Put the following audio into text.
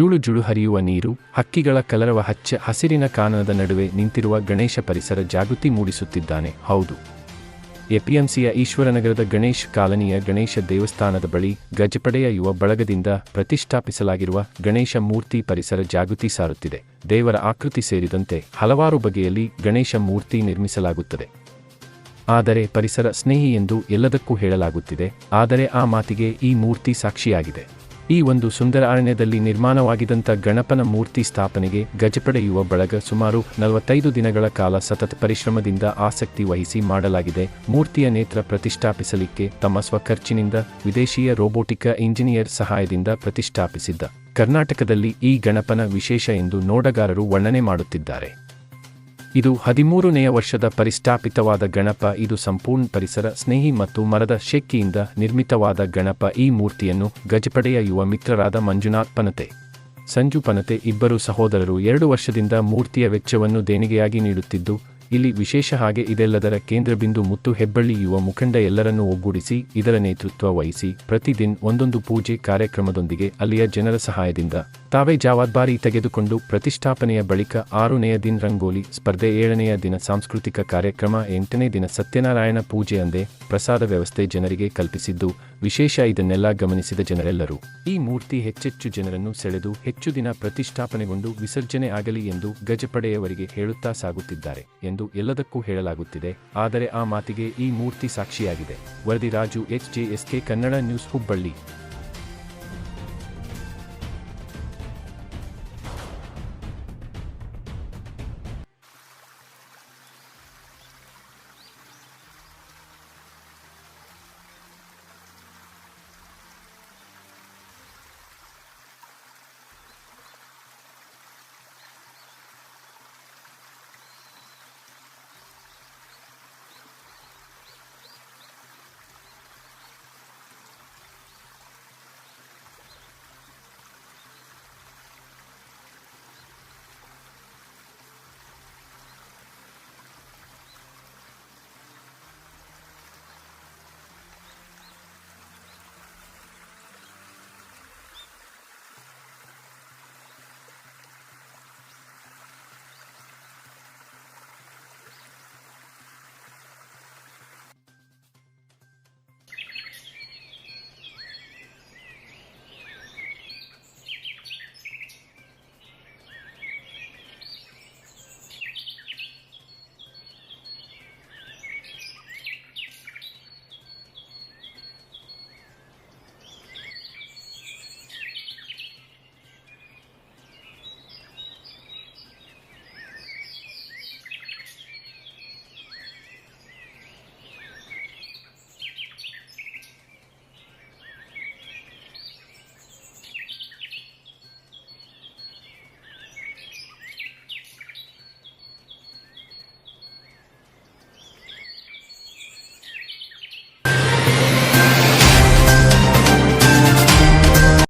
ಜೂಳು ಜುಳು ಹರಿಯುವ ನೀರು, ಹಕ್ಕಿಗಳ ಕಲರವ ಹಚ್ಚ ಹಸಿರಿನ ಕಾನನದ ನಡುವೆ ನಿಂತಿರುವ ಗಣೇಶ ಪರಿಸರ ಜಾಗೃತಿ ಮೂಡಿಸುತ್ತಿದ್ದಾನೆ. ಹೌದು. ಎಪಿಎಂಸಿಯ ಈಶ್ವರನಗರದ ಗಣೇಶ್ ಕಾಲನಿಯ ಗಣೇಶ ದೇವಸ್ಥಾನದ ಬಳಿ ಗಜಪಡೆಯ ಯುವ ಬಳಗದಿಂದ ಪ್ರತಿಷ್ಠಾಪಿಸಲಾಗಿರುವ ಗಣೇಶ ಮೂರ್ತಿ ಪರಿಸರ ಜಾಗೃತಿ ಸಾರುತ್ತಿದೆ. ದೇವರ ಆಕೃತಿ ಸೇರಿದಂತೆ ಹಲವಾರು ಬಗೆಯಲ್ಲಿ ಗಣೇಶ ಮೂರ್ತಿ ನಿರ್ಮಿಸಲಾಗುತ್ತದೆ. ಆದರೆ ಪರಿಸರ ಸ್ನೇಹಿ ಎಂದು ಎಲ್ಲದಕ್ಕೂ ಹೇಳಲಾಗುತ್ತಿದೆ. ಆದರೆ ಆ ಮಾತಿಗೆ ಈ ಮೂರ್ತಿ ಸಾಕ್ಷಿಯಾಗಿದೆ. ಈ ಒಂದು ಸುಂದರ ಅರಣ್ಯದಲ್ಲಿ ನಿರ್ಮಾಣವಾಗಿದ್ದಂಥ ಗಣಪನ ಮೂರ್ತಿ ಸ್ಥಾಪನೆಗೆ ಗಜಪಡೆಯುವ ಬಳಗ ಸುಮಾರು ನಲವತ್ತೈದು ದಿನಗಳ ಕಾಲ ಸತತ ಪರಿಶ್ರಮದಿಂದ ಆಸಕ್ತಿ ವಹಿಸಿ ಮಾಡಲಾಗಿದೆ. ಮೂರ್ತಿಯ ನೇತ್ರ ಪ್ರತಿಷ್ಠಾಪಿಸಲಿಕ್ಕೆ ತಮ್ಮ ಸ್ವಖರ್ಚಿನಿಂದ ವಿದೇಶಿಯ ರೋಬೋಟಿಕ ಇಂಜಿನಿಯರ್ ಸಹಾಯದಿಂದ ಪ್ರತಿಷ್ಠಾಪಿಸಿದ್ದ. ಕರ್ನಾಟಕದಲ್ಲಿ ಈ ಗಣಪನ ವಿಶೇಷ ಎಂದು ನೋಡಗಾರರು ವರ್ಣನೆ ಮಾಡುತ್ತಿದ್ದಾರೆ. ಇದು ಹದಿಮೂರನೆಯ ವರ್ಷದ ಪರಿಸ್ಥಾಪಿತವಾದ ಗಣಪ. ಇದು ಸಂಪೂರ್ಣ ಪರಿಸರ ಸ್ನೇಹಿ ಮತ್ತು ಮರದ ಶೆಕ್ಕಿಯಿಂದ ನಿರ್ಮಿತವಾದ ಗಣಪ. ಈ ಮೂರ್ತಿಯನ್ನು ಗಜಪಡೆಯ ಯುವ ಮಿತ್ರರಾದ ಮಂಜುನಾಥ್ ಪನತೆ, ಸಂಜು ಪನತೆ ಇಬ್ಬರು ಸಹೋದರರು ಎರಡು ವರ್ಷದಿಂದ ಮೂರ್ತಿಯ ವೆಚ್ಚವನ್ನು ದೇಣಿಗೆಯಾಗಿ ನೀಡುತ್ತಿದ್ದು ಇಲ್ಲಿ ವಿಶೇಷ ಹಾಗೆ ಇದೆಲ್ಲದರ ಕೇಂದ್ರಬಿಂದು ಮುತ್ತು ಹೆಬ್ಬಳ್ಳಿ ಯುವ ಮುಖಂಡ ಎಲ್ಲರನ್ನೂ ಒಗ್ಗೂಡಿಸಿ, ಇದರ ನೇತೃತ್ವ ವಹಿಸಿ ಪ್ರತಿದಿನ ಒಂದೊಂದು ಪೂಜೆ ಕಾರ್ಯಕ್ರಮದೊಂದಿಗೆ ಅಲ್ಲಿಯ ಜನರ ಸಹಾಯದಿಂದ ತಾವೇ ಜವಾಬ್ದಾರಿ ತೆಗೆದುಕೊಂಡು ಪ್ರತಿಷ್ಠಾಪನೆಯ ಬಳಿಕ ಆರನೆಯ ದಿನ ರಂಗೋಲಿ, ಸ್ಪರ್ಧೆ ಏಳನೆಯ ದಿನ ಸಾಂಸ್ಕೃತಿಕ ಕಾರ್ಯಕ್ರಮ, ಎಂಟನೇ ದಿನ ಸತ್ಯನಾರಾಯಣ ಪೂಜೆ ಅಂದೇ ಪ್ರಸಾದ ವ್ಯವಸ್ಥೆ ಜನರಿಗೆ ಕಲ್ಪಿಸಿದ್ದು, ವಿಶೇಷ ಇದನ್ನೆಲ್ಲ ಗಮನಿಸಿದ ಜನರೆಲ್ಲರೂ. ಈ ಮೂರ್ತಿ ಹೆಚ್ಚೆಚ್ಚು ಜನರನ್ನು ಸೆಳೆದು ಹೆಚ್ಚು ದಿನ ಪ್ರತಿಷ್ಠಾಪನೆಗೊಂಡು ವಿಸರ್ಜನೆ ಆಗಲಿ ಎಂದು ಗಜಪಡೆಯವರಿಗೆ ಹೇಳುತ್ತಾ ಸಾಗುತ್ತಿದ್ದಾರೆ ಎಂದು ಎಲ್ಲದಕ್ಕೂ ಹೇಳಲಾಗುತ್ತಿದೆ. ಆದರೆ ಆ ಮಾತಿಗೆ ಈ ಮೂರ್ತಿ ಸಾಕ್ಷಿಯಾಗಿದೆ. ವರದಿ Raju H K Kannada news Hubballi.